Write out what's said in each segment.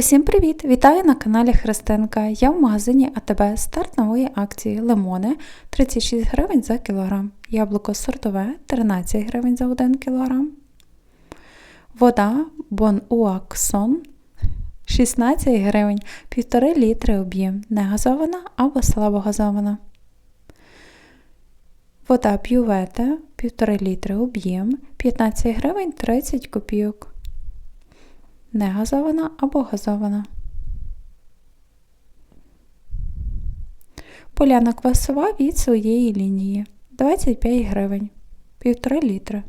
Усім привіт! Вітаю на каналі Христинка. Я в магазині АТБ старт нової акції Лимони 36 гривень за кілограм. Яблуко сортове 13 гривень за 1 кілограм. Вода Бон Уаксон 16 гривень 1,5 літри об'єм. Негазована або слабогазована. Вода П'ювета 1,5 літри об'єм 15 гривень 30 копійок не газована або газована. Поляна квасова від своєї лінії 25 гривень, 1,5 літри.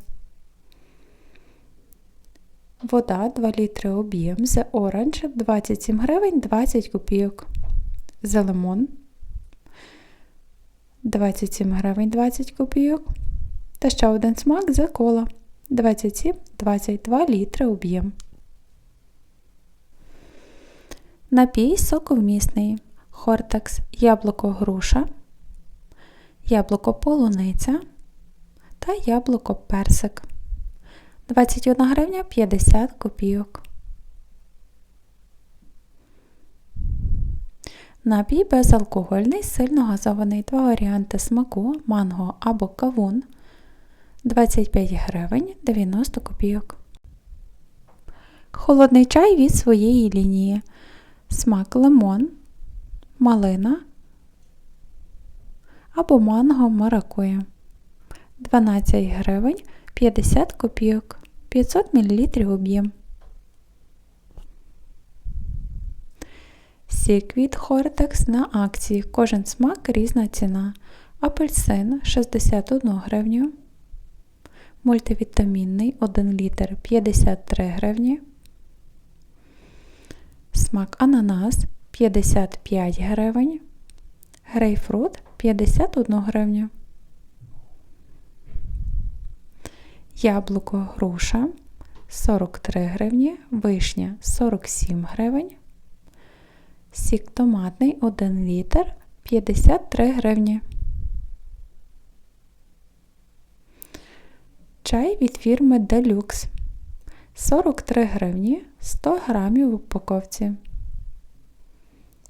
Вода 2 літри об'єм The Orange 27 гривень 20 копійок. За лимон 27 гривень 20 копійок. Та ще один смак за кола 27-22 літри об'єм. Напій соковмісний, хортекс яблуко груша, яблуко полуниця та яблуко персик. 21 гривня 50 копійок. Напій безалкогольний, сильно газований. Два варіанти смаку, манго або кавун. 25 гривень 90 копійок. Холодний чай від своєї лінії смак лимон, малина або манго маракуя. 12 гривень 50 копійок, 500 мл об'єм. Сік від Хортекс на акції. Кожен смак різна ціна. Апельсин 61 гривню. Мультивітамінний 1 літр 53 гривні. Смак ананас 55 гривень, грейпфрут 51 гривню. Яблуко груша 43 гривні, вишня 47 гривень. Сік томатний 1 літр 53 гривні. Чай від фірми Deluxe 43 гривні 100 грамів в упаковці.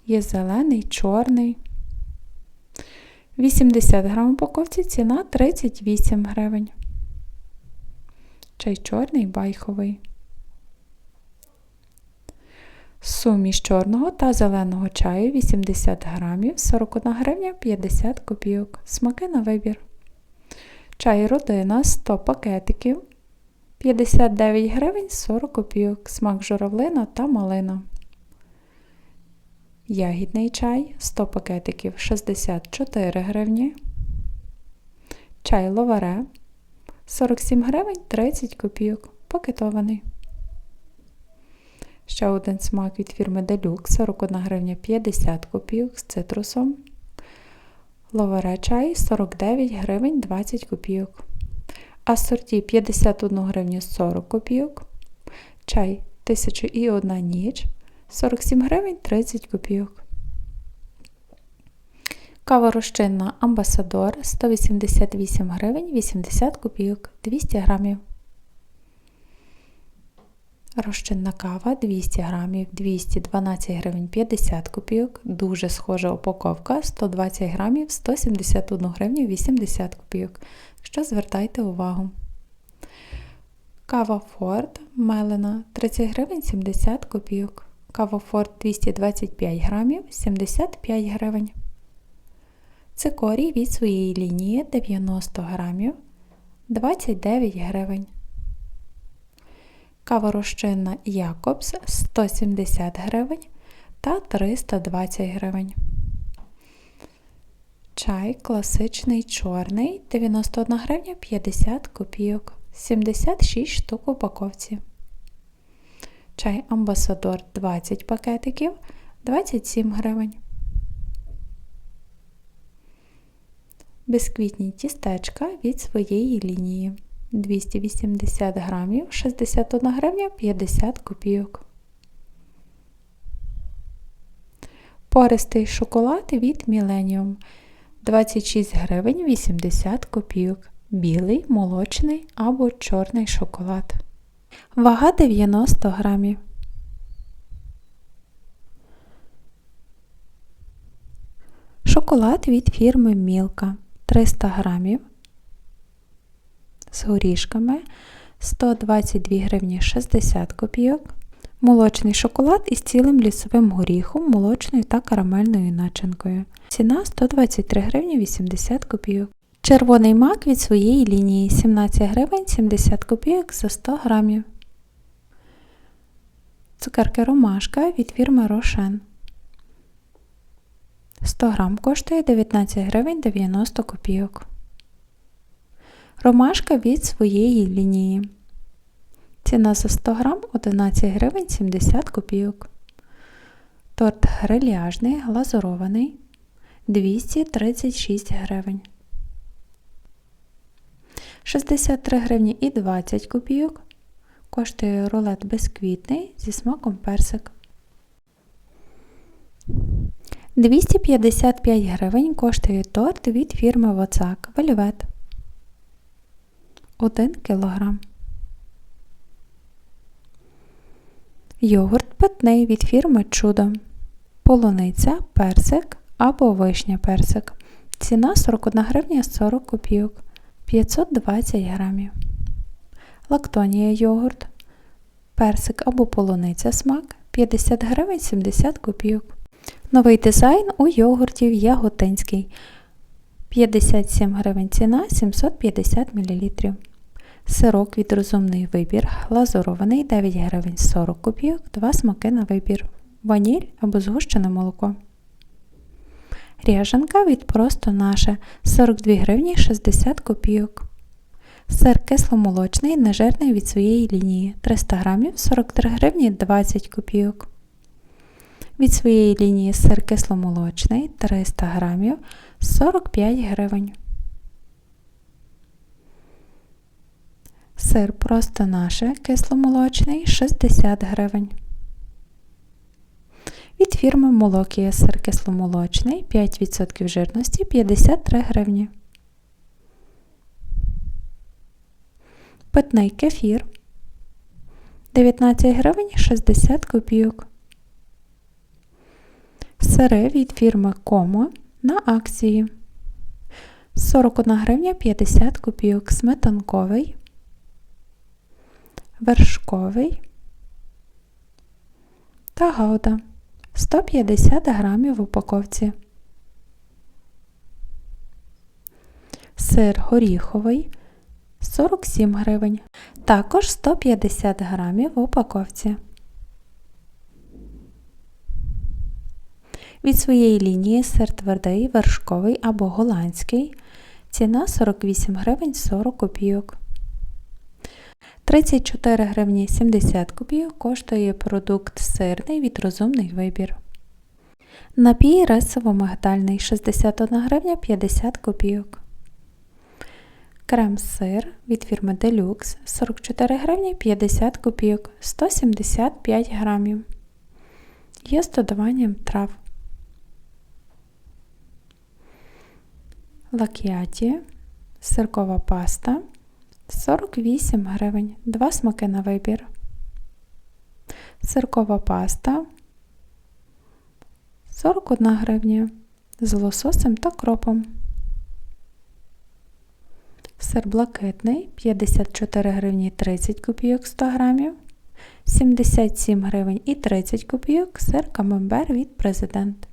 Є зелений, чорний. 80 грам в упаковці ціна 38 гривень. Чай чорний байховий. Суміш чорного та зеленого чаю 80 грамів, 41 гривня 50 копійок. Смаки на вибір. Чай родина 100 пакетиків 59 гривень 40 копійок, смак журавлина та малина. Ягідний чай 100 пакетиків 64 гривні. Чай ловаре 47 гривень 30 копійок. Пакетований. Ще один смак від фірми Deluxe 41 гривня 50 копійок з цитрусом. Ловаре чай 49 гривень 20 копійок асорті 51 гривню 40 копійок, чай 1001 ніч 47 гривень 30 копійок. Кава розчинна Амбасадор 188 гривень 80 копійок 200 грамів. Розчинна кава 200 грамів 212 гривень 50 копійок. Дуже схожа упаковка 120 грамів 171 гривню 80 копійок. Що звертайте увагу. Кава Форд мелена 30 гривень 70 копійок. Кава Форд 225 грамів 75 гривень. Цикорій від своєї лінії 90 грамів 29 гривень. Кава розчинна Якобс 170 гривень та 320 гривень. Чай класичний чорний 91 гривня 50 копійок, 76 штук у упаковці. Чай Амбасадор 20 пакетиків 27 гривень. Бисквітні тістечка від своєї лінії 280 грамів 61 гривня 50 копійок. Пористий шоколад від Millennium 26 гривень 80 копійок. Білий, молочний або чорний шоколад. Вага 90 грамів. Шоколад від фірми Мілка 300 грамів з горішками 122 гривні 60 копійок. Молочний шоколад із цілим лісовим горіхом, молочною та карамельною начинкою. Ціна 123 гривні 80 копійок. Червоний мак від своєї лінії 17 гривень 70 копійок за 100 грамів. Цукерки ромашка від фірми Рошен. 100 грам коштує 19 гривень 90 копійок. Ромашка від своєї лінії. Ціна за 100 грам 11 гривень 70 копійок. Торт гриляжний глазурований 236 гривень. 63 гривні і 20 копійок. Коштує рулет безквітний зі смаком персик. 255 гривень коштує торт від фірми Воцак Вельвет. 1 кг. Йогурт питний від фірми Чудо. Полуниця, персик або вишня персик. Ціна 41 гривня 40 копійок 520 грамів. Лактонія йогурт. Персик або полуниця смак 50 гривень 70 копійок. Новий дизайн у йогуртів Яготинський. 57 гривень ціна 750 мл. Сирок від розумний вибір, глазурований 9 гривень 40 копійок, 2 смаки на вибір, ваніль або згущене молоко. Ряжанка від просто наше 42 гривні 60 копійок. Сир кисломолочний, нежирний від своєї лінії 300 грамів 43 гривні 20 копійок. Від своєї лінії сир кисломолочний 300 грамів 45 гривень. Сир просто наше кисломолочний 60 гривень. Від фірми Молокія сир кисломолочний 5% жирності 53 гривні. Питний кефір 19 гривень 60 копійок. Сири від фірми Комо на акції 41 гривня 50 копійок сметанковий вершковий та гауда 150 грамів в упаковці. Сир горіховий 47 гривень. Також 150 грамів в упаковці. Від своєї лінії сир твердий, вершковий або голландський. Ціна 48 гривень 40 копійок. 34 гривні 70 копійок коштує продукт сирний від розумний вибір. Напій рисово-мигдальний 61 гривня 50 копійок. Крем-сир від фірми Deluxe 44 гривні 50 копійок 175 грамів. Є з додаванням трав. Лакіаті, сиркова паста 48 гривень, два смаки на вибір. Сиркова паста 41 гривня з лососем та кропом. Сир блакитний 54 гривні 30 копійок 100 грамів, 77 гривень і 30 копійок сир камембер від президент.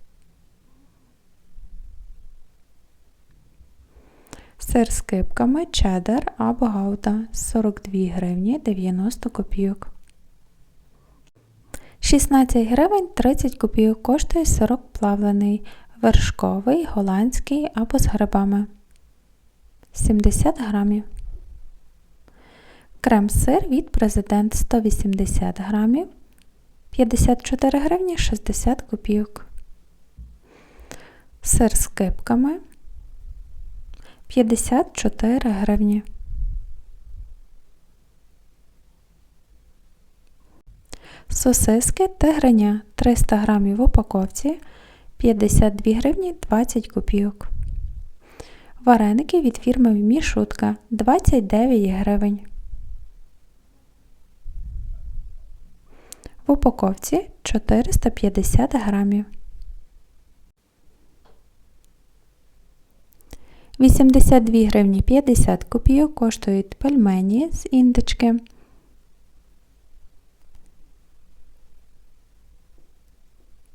Сир з кипками чеддер або гауда 42 гривні 90 копійок. 16 гривень 30 копійок коштує сирок плавлений, вершковий, голландський або з грибами. 70 грамів. Крем-сир від президент 180 грамів. 54 гривні 60 копійок. Сир з кипками 54 гривні. Сосиски тигриня 300 грамів в упаковці 52 гривні 20 копійок. Вареники від фірми Мішутка 29 гривень. В упаковці 450 грамів. 82 гривні 50 копійок коштують пельмені з індички.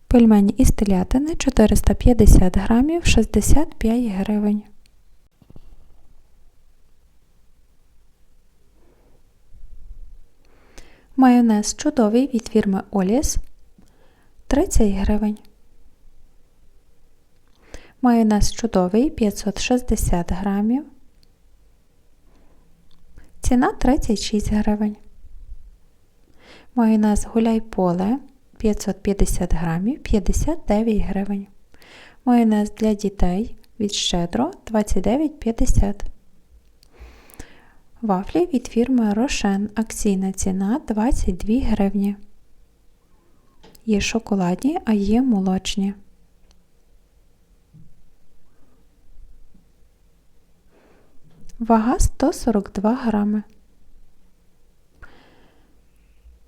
Пельмені із телятини 450 грамів 65 гривень. Майонез чудовий від фірми Оліс 30 гривень. Майонез чудовий 560 грамів. Ціна 36 гривень. Майонез гуляй поле 550 грамів 59 гривень. Майонез для дітей від щедро 29,50 Вафлі від фірми Рошен. Акційна ціна 22 гривні. Є шоколадні, а є молочні. Вага 142 грами.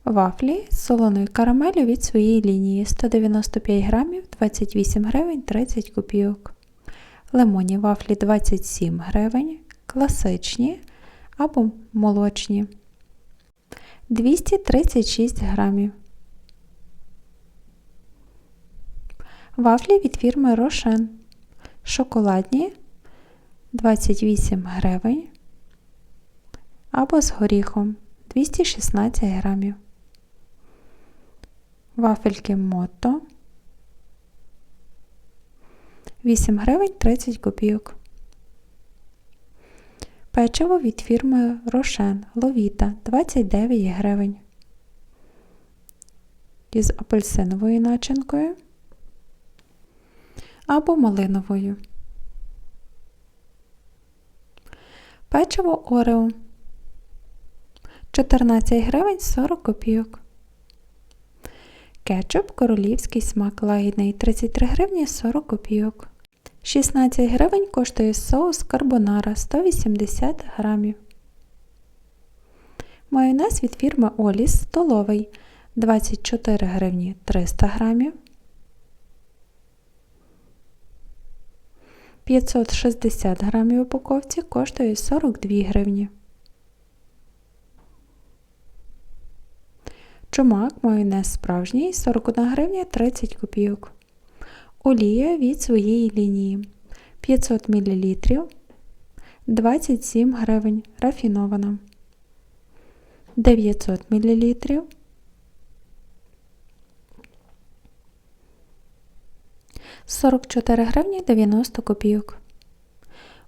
Вафлі з солоною карамелю від своєї лінії 195 грамів 28 гривень 30 копійок. Лимонні вафлі 27 гривень, класичні або молочні 236 грамів. Вафлі від фірми Рошен. Шоколадні 28 гривень або з горіхом 216 грамів. Вафельки Мото 8 гривень 30 копійок. Печиво від фірми Рошен Ловіта 29 гривень. Із апельсиновою начинкою або малиновою. Печиво Орео 14 гривень 40 копійок. Кетчуп королівський смак лагідний 33 гривні 40 копійок. 16 гривень коштує соус карбонара 180 грамів. Майонез від фірми Оліс столовий 24 гривні 300 грамів. 560 грамів упаковці коштує 42 гривні. Чумак майонез справжній 41 гривня 30 копійок. Олія від своєї лінії 500 мл 27 гривень рафінована. 900 мл 44 гривні 90 копійок.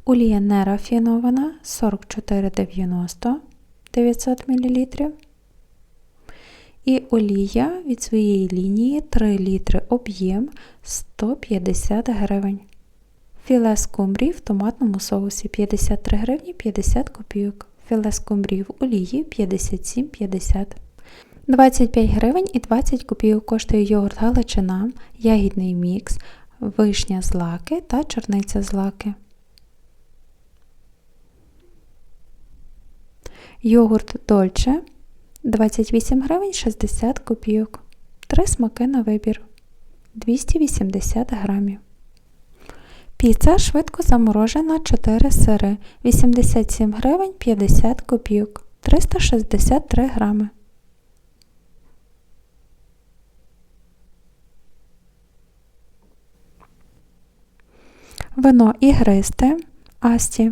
Олія нерафінована 44,90 900 мл. І олія від своєї лінії 3 літри об'єм 150 гривень. Філе скумбрії в томатному соусі 53 гривні 50 копійок. Філе скумбрії в олії 57,50 25 гривень і 20 копійок коштує йогурт Галичина, ягідний мікс, вишня з лаки та чорниця з лаки. Йогурт Дольче 28 гривень 60 копійок. Три смаки на вибір 280 грамів. Піца швидко заморожена 4 сири 87 гривень 50 копійок 363 грами. Вино ігристе Асті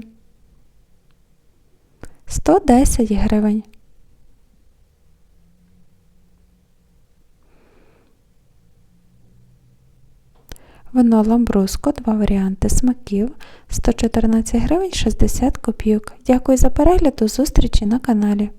110 гривень. Вино ламбруско, два варіанти смаків 114 гривень 60 копійок. Дякую за перегляд, до зустрічі на каналі.